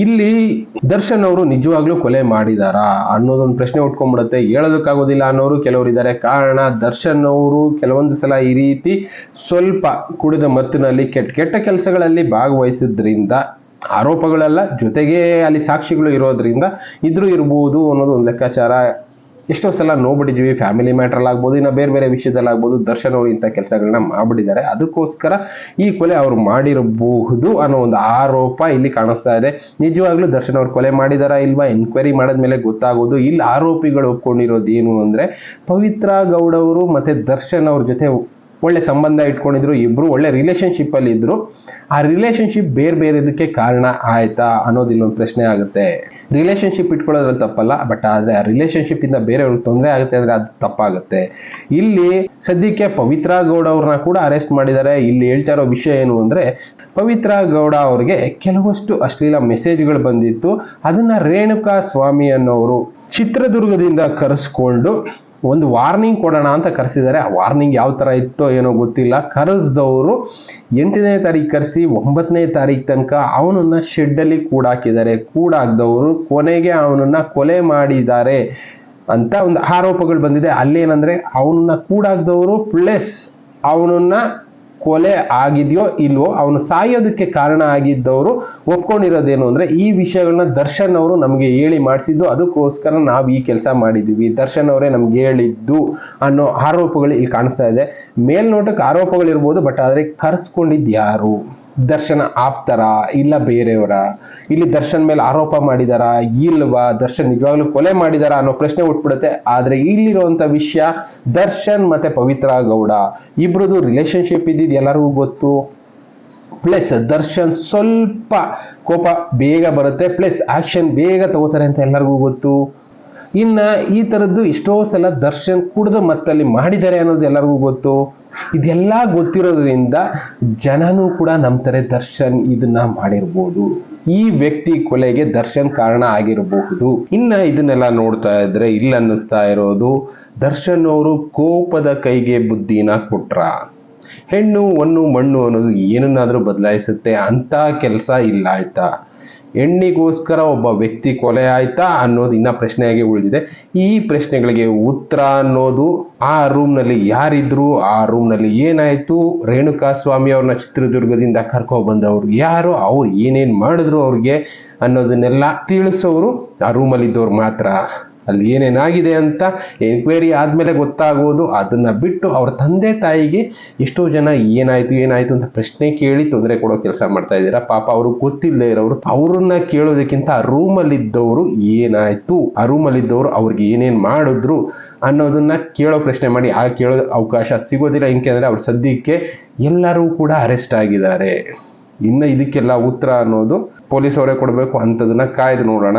ಇಲ್ಲಿ ದರ್ಶನ್ ಅವರು ನಿಜವಾಗ್ಲೂ ಕೊಲೆ ಮಾಡಿದಾರಾ ಅನ್ನೋದೊಂದು ಪ್ರಶ್ನೆ ಉಟ್ಕೊಂಡ್ಬಿಡುತ್ತೆ. ಹೇಳೋದಕ್ಕಾಗೋದಿಲ್ಲ ಅನ್ನೋರು ಕೆಲವರು ಇದ್ದಾರೆ ಕಾರಣ ದರ್ಶನ್ ಅವರು ಕೆಲವೊಂದು ಸಲ ಈ ರೀತಿ ಸ್ವಲ್ಪ ಕುಡಿದ ಮತ್ತಿನಲ್ಲಿ ಕೆಟ್ಟ ಕೆಟ್ಟ ಕೆಲಸಗಳಲ್ಲಿ ಭಾಗವಹಿಸಿದ್ರಿಂದ, ಆರೋಪಗಳೆಲ್ಲ, ಜೊತೆಗೆ ಅಲ್ಲಿ ಸಾಕ್ಷಿಗಳು ಇರೋದ್ರಿಂದ ಇದ್ರೂ ಇರ್ಬೋದು ಅನ್ನೋದು ಒಂದು ಲೆಕ್ಕಾಚಾರ. ಎಷ್ಟೋ ಸಲ ನೋಡ್ಬಿಟ್ಟಿದ್ವಿ ಫ್ಯಾಮಿಲಿ ಮ್ಯಾಟ್ರಲ್ಲಿ ಆಗ್ಬೋದು, ಇನ್ನು ಬೇರೆ ಬೇರೆ ವಿಷಯದಲ್ಲಿ ಆಗ್ಬೋದು, ದರ್ಶನ್ ಅವರು ಇಂಥ ಕೆಲಸಗಳನ್ನ ಮಾಡಿಬಿಟ್ಟಿದ್ದಾರೆ. ಅದಕ್ಕೋಸ್ಕರ ಈ ಕೊಲೆ ಅವರು ಮಾಡಿರಬಹುದು ಅನ್ನೋ ಒಂದು ಆರೋಪ ಇಲ್ಲಿ ಕಾಣಿಸ್ತಾ ಇದೆ. ನಿಜವಾಗ್ಲೂ ದರ್ಶನ್ ಅವರು ಕೊಲೆ ಮಾಡಿದಾರಾ ಇಲ್ವಾ? ಎನ್ಕ್ವೈರಿ ಮಾಡಿದ್ಮೇಲೆ ಗೊತ್ತಾಗೋದು. ಇಲ್ಲಿ ಆರೋಪಿಗಳು ಒಪ್ಕೊಂಡಿರೋದು ಏನು ಅಂದರೆ ಪವಿತ್ರ ಗೌಡ ಅವರು ಮತ್ತು ದರ್ಶನ್ ಅವ್ರ ಜೊತೆ ಒಳ್ಳೆ ಸಂಬಂಧ ಇಟ್ಕೊಂಡಿದ್ರು, ಇಬ್ರು ಒಳ್ಳೆ ರಿಲೇಶನ್ಶಿಪ್ ಅಲ್ಲಿ ಇದ್ರು. ಆ ರಿಲೇಶನ್ಶಿಪ್ ಬೇರೆ ಬೇರೆ ಇದಕ್ಕೆ ಕಾರಣ ಆಯ್ತಾ ಅನ್ನೋದು ಇಲ್ಲೊಂದು ಪ್ರಶ್ನೆ ಆಗುತ್ತೆ. ರಿಲೇಶನ್ಶಿಪ್ ಇಟ್ಕೊಳ್ಳೋದ್ರಲ್ಲಿ ತಪ್ಪಲ್ಲ ಬಟ್ ಆದರೆ ಆ ರಿಲೇಷನ್ಶಿಪ್ ಇಂದ ಬೇರೆಯವ್ರಿಗೆ ತೊಂದರೆ ಆಗುತ್ತೆ ಅಂದರೆ ಅದು ತಪ್ಪಾಗುತ್ತೆ. ಇಲ್ಲಿ ಸದ್ಯಕ್ಕೆ ಪವಿತ್ರ ಗೌಡ ಅವ್ರನ್ನ ಕೂಡ ಅರೆಸ್ಟ್ ಮಾಡಿದ್ದಾರೆ. ಇಲ್ಲಿ ಹೇಳ್ತಾ ಇರೋ ವಿಷಯ ಏನು ಅಂದರೆ, ಪವಿತ್ರ ಗೌಡ ಅವ್ರಿಗೆ ಕೆಲವಷ್ಟು ಅಶ್ಲೀಲ ಮೆಸೇಜ್ಗಳು ಬಂದಿತ್ತು. ಅದನ್ನ ರೇಣುಕಾ ಸ್ವಾಮಿ ಅನ್ನೋರು ಚಿತ್ರದುರ್ಗದಿಂದ ಕರೆಸ್ಕೊಂಡು ಒಂದು ವಾರ್ನಿಂಗ್ ಕೊಡೋಣ ಅಂತ ಕರೆಸಿದ್ದಾರೆ. ಆ ವಾರ್ನಿಂಗ್ ಯಾವ ಥರ ಇತ್ತೋ ಏನೋ ಗೊತ್ತಿಲ್ಲ. ಕರೆಸ್ದವರು ಎಂಟನೇ ತಾರೀಕು ಕರೆಸಿ ಒಂಬತ್ತನೇ ತಾರೀಕು ತನಕ ಅವನನ್ನು ಶೆಡ್ಡಲ್ಲಿ ಕೂಡಾಕಿದ್ದಾರೆ. ಕೂಡಾಕ್ದವರು ಕೊನೆಗೆ ಅವನನ್ನು ಕೊಲೆ ಮಾಡಿದ್ದಾರೆ ಅಂತ ಒಂದು ಆರೋಪಗಳು ಬಂದಿದೆ. ಅಲ್ಲೇನಂದರೆ ಅವನನ್ನ ಕೂಡಾಕ್ದವರು ಪ್ಲಸ್ ಅವನನ್ನ ಕೊಲೆ ಆಗಿದೆಯೋ ಇಲ್ವೋ, ಅವನು ಸಾಯೋದಕ್ಕೆ ಕಾರಣ ಆಗಿದ್ದವರು ಒಪ್ಕೊಂಡಿರೋದೇನು ಅಂದ್ರೆ, ಈ ವಿಷಯಗಳನ್ನ ದರ್ಶನ್ ಅವರು ನಮಗೆ ಹೇಳಿ ಮಾಡಿಸಿದ್ದು, ಅದಕ್ಕೋಸ್ಕರ ನಾವು ಈ ಕೆಲಸ ಮಾಡಿದ್ದೀವಿ ದರ್ಶನ್ ಅವರೇ ನಮ್ಗೆ ಹೇಳಿದ್ದು ಅನ್ನೋ ಆರೋಪಗಳು ಇಲ್ಲಿ ಕಾಣಿಸ್ತಾ ಇದೆ. ಮೇಲ್ನೋಟಕ್ಕೆ ಆರೋಪಗಳಿರ್ಬೋದು ಬಟ್ ಆದ್ರೆ ಕರೆಸ್ಕೊಂಡಿದ್ದು ಯಾರು? ದರ್ಶನ ಆಪ್ತಾರ ಇಲ್ಲ ಬೇರೆಯವರ? ಇಲ್ಲಿ ದರ್ಶನ್ ಮೇಲೆ ಆರೋಪ ಮಾಡಿದಾರ? ಇಲ್ವಾ? ದರ್ಶನ್ ನಿಜವಾಗ್ಲೂ ಕೊಲೆ ಮಾಡಿದಾರ ಅನ್ನೋ ಪ್ರಶ್ನೆ ಉಟ್ಬಿಡುತ್ತೆ. ಆದ್ರೆ ಇಲ್ಲಿರುವಂತ ವಿಷಯ ದರ್ಶನ್ ಮತ್ತೆ ಪವಿತ್ರ ಗೌಡ. ಇಬ್ರದ್ದು ರಿಲೇಶನ್ಶಿಪ್ ಇದ್ದಿದ್ದು ಎಲ್ಲರಿಗೂ ಗೊತ್ತು. ಪ್ಲಸ್ ದರ್ಶನ್ ಸ್ವಲ್ಪ ಕೋಪ ಬೇಗ ಬರುತ್ತೆ. ಪ್ಲಸ್ ಆಕ್ಷನ್ ಬೇಗ ತಗೋತಾರೆ ಅಂತ ಎಲ್ಲರಿಗೂ ಗೊತ್ತು. ಇನ್ನ ಈ ತರದ್ದು ಎಷ್ಟೋ ಸಲ ದರ್ಶನ್ ಕುಡಿದು ಮತ್ತಲ್ಲಿ ಮಾಡಿದ್ದಾರೆ ಅನ್ನೋದು ಎಲ್ಲರಿಗೂ ಗೊತ್ತು. ಇದೆಲ್ಲ ಗೊತ್ತಿರೋದ್ರಿಂದ ಜನನೂ ಕೂಡ ನಂಬ್ತಾರೆ ದರ್ಶನ್ ಇದನ್ನ ಮಾಡಿರ್ಬೋದು. ಈ ವ್ಯಕ್ತಿ ಕೊಲೆಗೆ ದರ್ಶನ್ ಕಾರಣ ಆಗಿರಬಹುದು. ಇನ್ನ ಇದನ್ನೆಲ್ಲ ನೋಡ್ತಾ ಇದ್ರೆ ಇಲ್ಲ ಅನ್ನಿಸ್ತಾ ಇರೋದು, ದರ್ಶನ್ ಅವರು ಕೋಪದ ಕೈಗೆ ಬುದ್ಧಿನ ಕೊಟ್ರ. ಹೆಣ್ಣು, ಒಣ್ಣು, ಮಣ್ಣು ಅನ್ನೋದು ಏನನ್ನಾದರೂ ಬದಲಾಯಿಸುತ್ತೆ ಅಂತ ಕೆಲಸ ಇಲ್ಲ ಆಯ್ತಾ? ಹೆಣ್ಣಿಗೋಸ್ಕರ ಒಬ್ಬ ವ್ಯಕ್ತಿ ಕೊಲೆ ಆಯ್ತಾ ಅನ್ನೋದು ಇನ್ನ ಪ್ರಶ್ನೆಯಾಗಿ ಉಳಿದಿದೆ. ಈ ಪ್ರಶ್ನೆಗಳಿಗೆ ಉತ್ತರ ಅನ್ನೋದು ಆ ರೂಮ್ನಲ್ಲಿ ಯಾರಿದ್ರು, ಆ ರೂಮ್ನಲ್ಲಿ ಏನಾಯ್ತು? ರೇಣುಕಾ ಸ್ವಾಮಿ ಅವ್ರನ್ನ ಚಿತ್ರದುರ್ಗದಿಂದ ಬಂದವರು ಯಾರು? ಅವ್ರು ಏನೇನ್ ಮಾಡಿದ್ರು ಅವ್ರಿಗೆ ಅನ್ನೋದನ್ನೆಲ್ಲ ತಿಳಿಸೋರು ಆ ರೂಮಲ್ಲಿದ್ದವ್ರು ಮಾತ್ರ. ಅಲ್ಲಿ ಏನೇನಾಗಿದೆ ಅಂತ ಎನ್ಕ್ವೈರಿ ಆದಮೇಲೆ ಗೊತ್ತಾಗೋದು, ಅದನ್ನು ಬಿಟ್ಟು ಅವ್ರ ತಂದೆ ತಾಯಿಗೆ ಎಷ್ಟೋ ಜನ ಏನಾಯಿತು ಏನಾಯಿತು ಅಂತ ಪ್ರಶ್ನೆ ಕೇಳಿ ತೊಂದರೆ ಕೊಡೋ ಕೆಲಸ ಮಾಡ್ತಾ ಇದ್ದೀರಾ? ಪಾಪ ಅವರು ಗೊತ್ತಿಲ್ಲದೆ ಇರೋರು, ಅವ್ರನ್ನ ಕೇಳೋದಕ್ಕಿಂತ ಆ ರೂಮಲ್ಲಿದ್ದವರು ಏನಾಯಿತು? ಆ ರೂಮಲ್ಲಿದ್ದವರು ಅವ್ರಿಗೆ ಏನೇನು ಮಾಡಿದ್ರು ಅನ್ನೋದನ್ನ ಕೇಳೋ ಪ್ರಶ್ನೆ ಮಾಡಿ, ಆ ಕೇಳೋ ಅವಕಾಶ ಸಿಗೋದಿಲ್ಲ. ಅಂದರೆ ಅವ್ರ ಸದ್ಯಕ್ಕೆ ಎಲ್ಲರೂ ಕೂಡ ಅರೆಸ್ಟ್ ಆಗಿದ್ದಾರೆ. ಇನ್ನು ಇದಕ್ಕೆಲ್ಲ ಉತ್ತರ ಅನ್ನೋದು ಪೊಲೀಸ್ ಅವರೇ ಕೊಡಬೇಕು ಅಂಥದನ್ನ ಕಾಯ್ದು ನೋಡೋಣ.